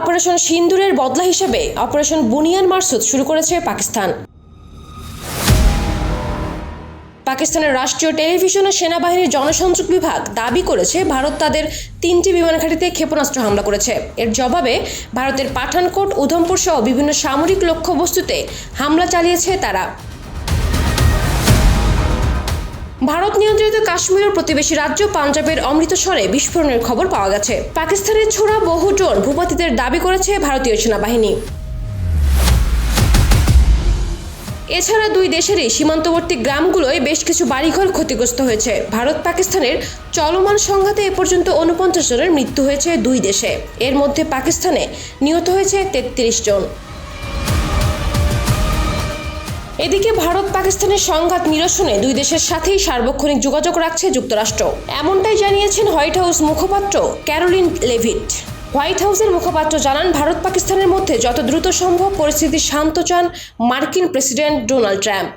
Operation সিন্দুরের বদলা হিসেবে operation বুনিয়ান মারসুদ শুরু করেছে পাকিস্তান। পাকিস্তানের রাষ্ট্রীয় টেলিভিশন ও সেনাবাহিনীর জনসংযোগ বিভাগ দাবি করেছে, ভারত তাদের তিনটি বিমান ঘাঁটিতে ক্ষেপণাস্ত্র হামলা করেছে। এর জবাবে ভারতের পাঠানকোট, উধমপুর সহ বিভিন্ন সামরিক লক্ষ্যবস্তুতে হামলা চালিয়েছে তারা। ভারত নিয়ন্ত্রিত কাশ্মীর ও প্রতিবেশী রাজ্য পাঞ্জাবের অমৃতসরে বিস্ফোরণের খবর পাওয়া গেছে। পাকিস্তানের ছোড়া বহু ড্রোন ভূপাতিদের দাবি করেছে ভারতীয় সেনাবাহিনী। এছাড়া দুই দেশেরই সীমান্তবর্তী গ্রামগুলোয় বেশ কিছু বাড়িঘর ক্ষতিগ্রস্ত হয়েছে। ভারত পাকিস্তানের চলমান সংঘাতে এ পর্যন্ত উনপঞ্চাশ জনের মৃত্যু হয়েছে দুই দেশে। এর মধ্যে পাকিস্তানে নিহত হয়েছে তেত্রিশ জন। এদিকে ভারত পাকিস্তানের সংঘাত নিরসনে দুই দেশের সাথেই সার্বক্ষণিক যোগাযোগ রাখছে যুক্তরাষ্ট্র। এমনটাই জানিয়েছেন হোয়াইট হাউস মুখপাত্র ক্যারোলিন লেভিট। হোয়াইট হাউসের মুখপাত্র জানান, ভারত পাকিস্তানের মধ্যে যত দ্রুত সম্ভব পরিস্থিতি শান্ত চান মার্কিন প্রেসিডেন্ট ডোনাল্ড ট্রাম্প।